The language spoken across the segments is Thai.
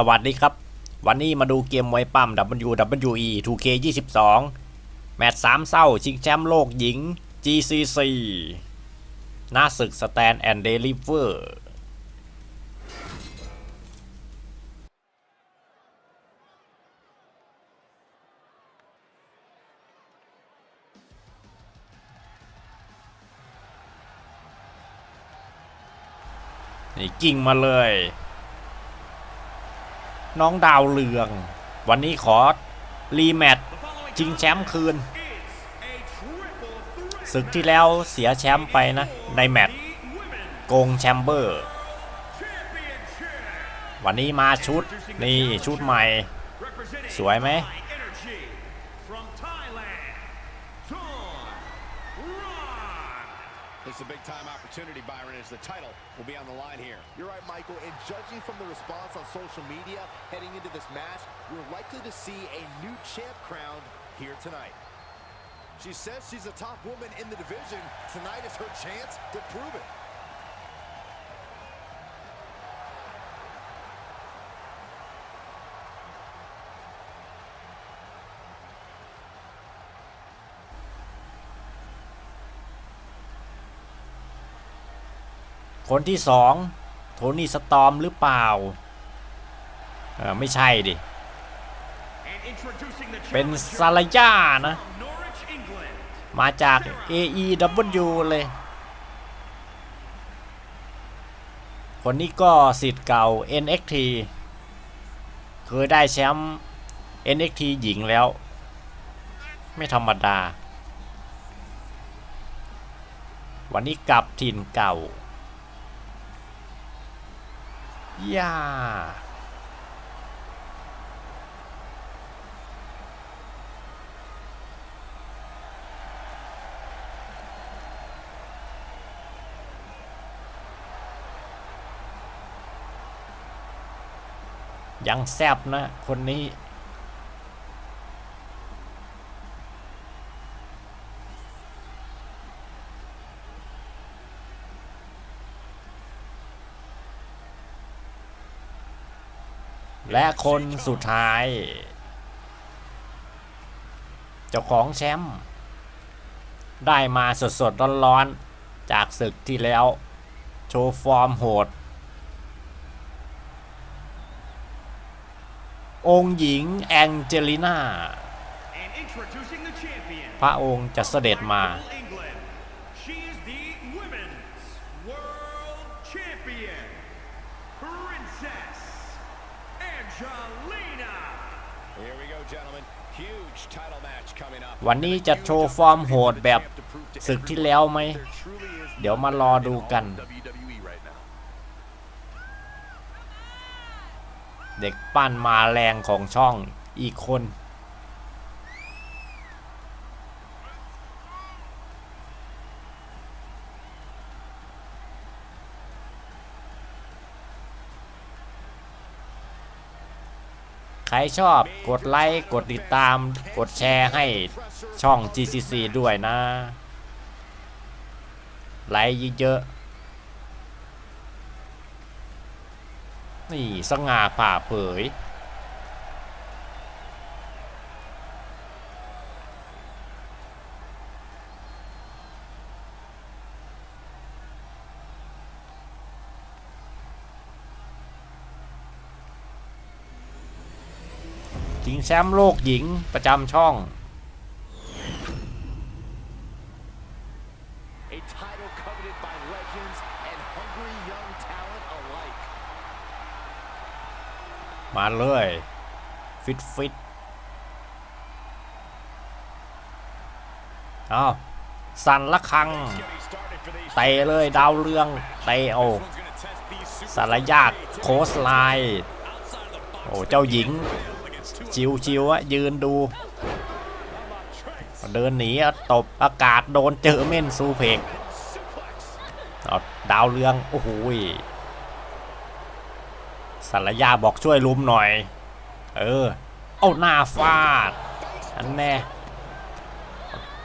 สวัสดีครับ วันนี้มาดูเกมมวยปั้ม WWE 2K 22 แมตช์สามเศร้า ชิงแชมป์โลกหญิง GCC หน้าศึกสแตนแอนด์เดลิเวอร์นี่กิ่งมาเลย น้องดาวเรือง วันนี้ขอรีแมตช์ชิงแชมป์คืนศึกที่แล้วเสียแชมป์ไปนะ ในแมตช์โกงแชมเบอร์ วันนี้มาชุด นี่ชุดใหม่ สวยไหม It's a big time opportunity, Byron, as the title will be on the line here. You're right, Michael. And judging from the response on social media heading into this match, we're likely to see a new champ crowned here tonight. She says she's a top woman in the division. Tonight is her chance to prove it. คนที่สองโทนี่สตอมหรือเปล่าเออไม่ใช่ดิ เป็นซาลายานะ มาจาก AEW เลย คนนี้ก็สิทธิ์เก่า NXT เคยได้แชมป์ NXT หญิงแล้ว ไม่ธรรมดา วันนี้กลับถิ่นเก่า ย่ายังแซบนะ คนนี้ และคนสุดท้าย เจ้าของแชมป์ได้มาสดสดๆร้อนๆ จากศึกที่แล้ว โชว์ฟอร์มโหด องค์หญิงแองเจลิน่า พระองค์จะเสด็จมา วันนี้จะโชว์ฟอร์มโหดแบบศึกที่แล้วไหม เดี๋ยวมารอดูกัน เด็กปั้นมาแรงของช่องอีกคน รชอบกดไลค์กดติดตาม กดแชร์ให้ช่อง GCC ด้วยนะ ไลค์เยอะๆนี่สง่าผ่าเผย ชิงแชมป์โลกหญิงประจำช่อง A title coveted by legends and hungry young talent alike. มาเลย ฟิตฟิตเอาสั่นละคัง Getting started for these เตะเลยดาวเรืองเตะโอ one's gonna test these super สารยากโคสไลน์โอ้เจ้าหญิง ชิวชิวๆอะยืนดู เดินหนีอะตบอากาศโดนเจอเม่นซูเพกดาวเรือง โอ้โหสารยาบอกช่วยลุมหน่อย เออ เอาหน้าฟาด อันแน่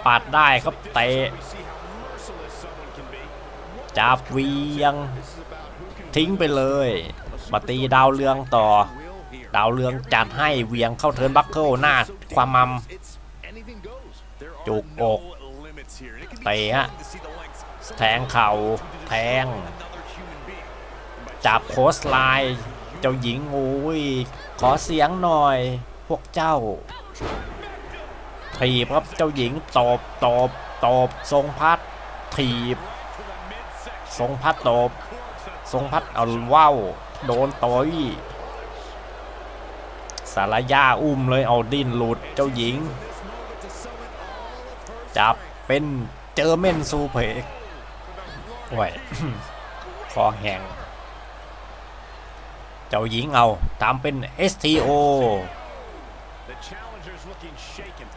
ปัดได้ครับเตะจับเวียง ทิ้งไปเลย มาตีดาวเรืองต่อ ดาวเรืองจัดให้เวียงเข้าเทิร์นบัคเกิลหน้าความมัมจุกอกเตะฮะแทงเข่าแทง จับโคสไลน์เจ้าหญิงโอ้ยขอเสียงหน่อยพวกเจ้าถีบครับเจ้าหญิงตบตบตบทรงพัดถีบทรงพัดตบทรงพัดเอาว่าวโดนต่อย สารยาอุ้มเลยเอาดิ้นหลุดเจ้าหญิง จับเป็นเจอเม่นซูเพกไว้คอแหงเจ้าหญิงเอาตามเป็น STO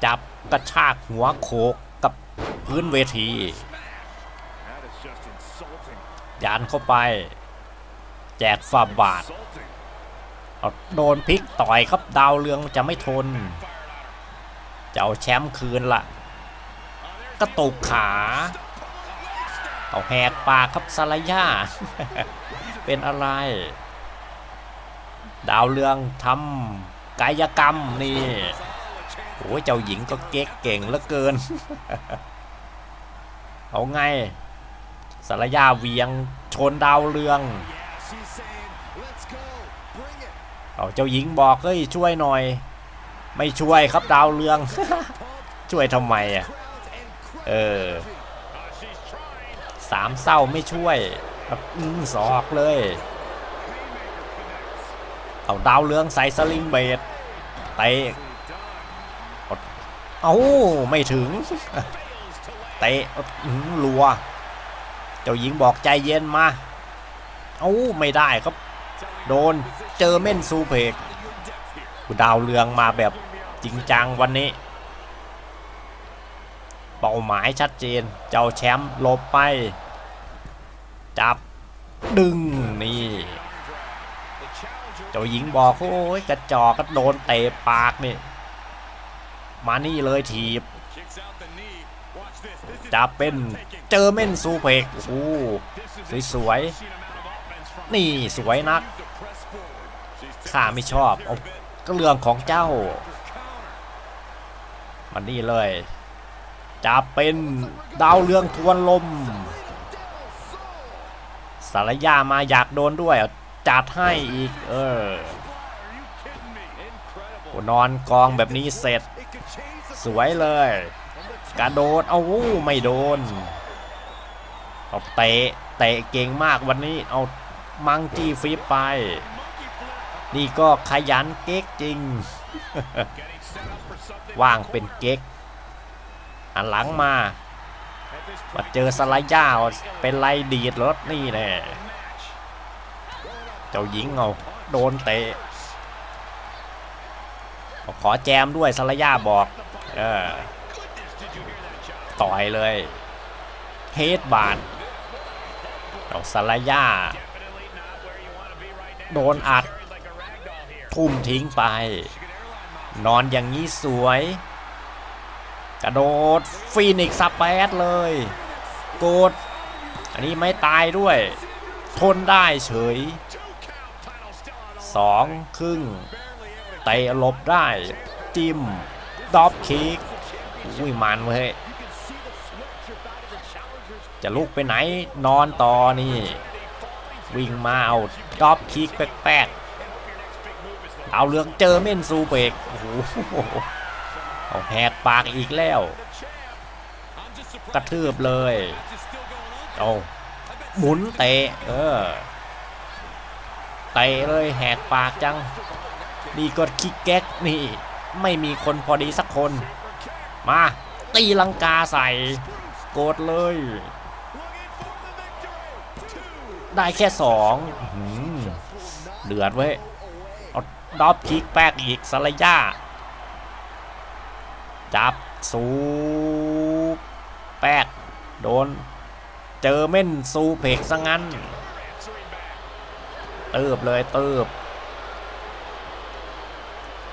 จับกระชากหัวโขกกับพื้นเวที ยานเข้าไป แจกฝาบาท เอาโดนพลิกต่อยครับดาวเรืองจะไม่ทน จะเอาแชมป์คืนละกระตุกขาเอาแหกปากครับสลายาเป็นอะไร ดาวเรืองทำกายกรรมนี่โอ้เจ้าหญิงก็เก๊กเก่งเหลือเกิน เอาไงสารยาเวียงชนดาวเรือง เอาเจ้าหญิงบอกเฮ้ยช่วยหน่อย ไม่ช่วยครับดาวเรือง ช่วยทำไมอะเออสามเศร้าไม่ช่วยแบบอืมสอกเลย เอาดาวเรืองใส่สลิงเบดเตะเอาไม่ถึงเตะอื้อหือรัว เจ้าหญิงบอกใจเย็นมา เอาไม่ได้ครับ โดนเจอเม่นซูเพกดาวเรืองมาแบบจริงจังวันนี้ เป้าหมายชัดเจน เจ้าแชมป์ลบไป จับดึงนี่ เจ้าหญิงบอกโอ้ยกระจอกก็โดนเตะปากนี่ มานี่เลยถีบ จับเป็นเจอเม่นซูเพกโอ้สวยๆ นี่สวยนัก ข้าไม่ชอบเอาก็เรื่องของเจ้า มันนี่เลย จะเป็นดาวเรืองทวนลม สารยามาอยากโดนด้วยจัดให้อีก เออนอนกองแบบนี้เสร็จ สวยเลย กระโดดเอาวู้ไม่โดนเอาเตะเตะเก่งมากวันนี้เอามังจีฟิปไป นี่ก็ขยันเก๊กจริง ว่างเป็นเก๊กหันหลังมามาเจอสไลด์ย่าเป็นไรดีดรถนี่แน่เจ้าหญิงเอาโดนเตะขอแจมด้วยสไลด์ย่าบอกเออต่อยเลยเฮดบาดเอาสไลด์ย่าโดนอัด ทุ่มทิ้งไป นอนอย่างนี้สวย กระโดดฟีนิกซ์สเปซเลย โกดอันนี้ไม่ตายด้วย ทนได้เฉยสองครึ่งเตะหลบได้ จิ้มดอปคิกอุ้ยมันเว้ยจะลุกไปไหนนอนต่อนี่ วิ่งมาเอาดอปคิกแป๊กๆ เอาเรืองเจอเม่นซูเบกโอ้โหเอาแหกปากอีกแล้ว กระทืบเลยเอาหมุนเตะเออเตะเลยแหกปากจังนี่ก็คิกแก๊กนี่ ไม่มีคนพอดีสักคน มา ตีลังกาใส่ โกดเลย ได้แค่สองหือเดือดเว้ย เอาดอปคิกแป๊กอีกสลายาจับสูบแป๊กโดน เจอเม่นซูเพกซะงั้น เติบเลยเติบ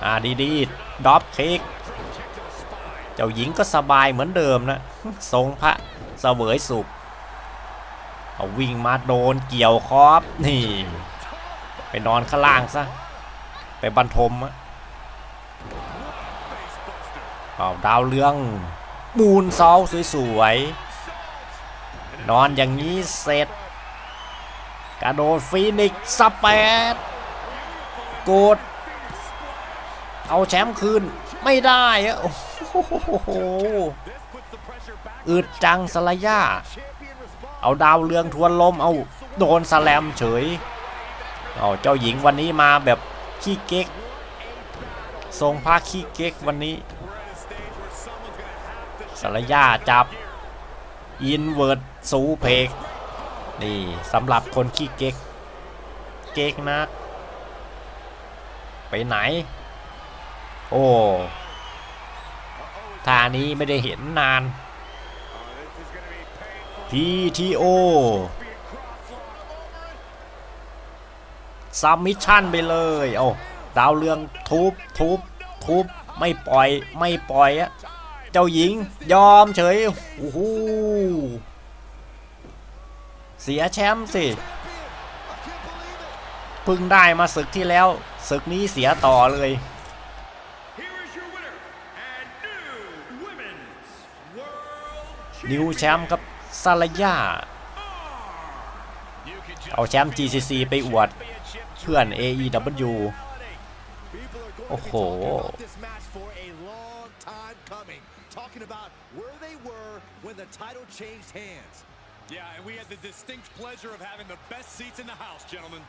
อ่าดีดีดอปคิกเจ้าหญิงก็สบายเหมือนเดิมนะ ทรงพระเสวยสุขเอาวิ่งมาโดนเกี่ยวคอบนี่ ไปนอนข้างล่างซะ ไปบรรทมอะอาดาวเรืองมูนเซาสวยๆ นอนอย่างนี้เสร็จ กระโดดฟีนิกซ์สเปดกด เอาแชมป์คืน ไม่ได้อะโอ้โหอึดจังสลายาเอาดาวเรืองทวนลม เอาโดนสแลมเฉย เอาเจ้าหญิงวันนี้มาแบบ ขี้เก๊กทรงผ้าขี้เก๊กวันนี้สลายาจับอินเวิร์ดสูเพกนี่สำหรับคนขี้เก๊ก เก๊กนัก ไปไหน โอ้ท่านี้ไม่ได้เห็นนาน PTO ซัมมิชชั่นไปเลยโอ้ดาวเรืองทุบทุบทุบไม่ปล่อยไม่ปล่อยอะเจ้าหญิงยอมเฉยโอ้โหเสียแชมป์สิเพึ่งได้มาศึกที่แล้วศึกนี้เสียต่อเลย Here is your winner and new women's world นิวแชมป์ครับซาลายาเอาแชมป์ GCC ไปอวด เพื่อน AEW People are going Oh, to be talking oh. about this match for a long time coming. Talking about where they were when the title changed hands. Yeah, and we had the distinct pleasure of having the best seats in the house, gentlemen.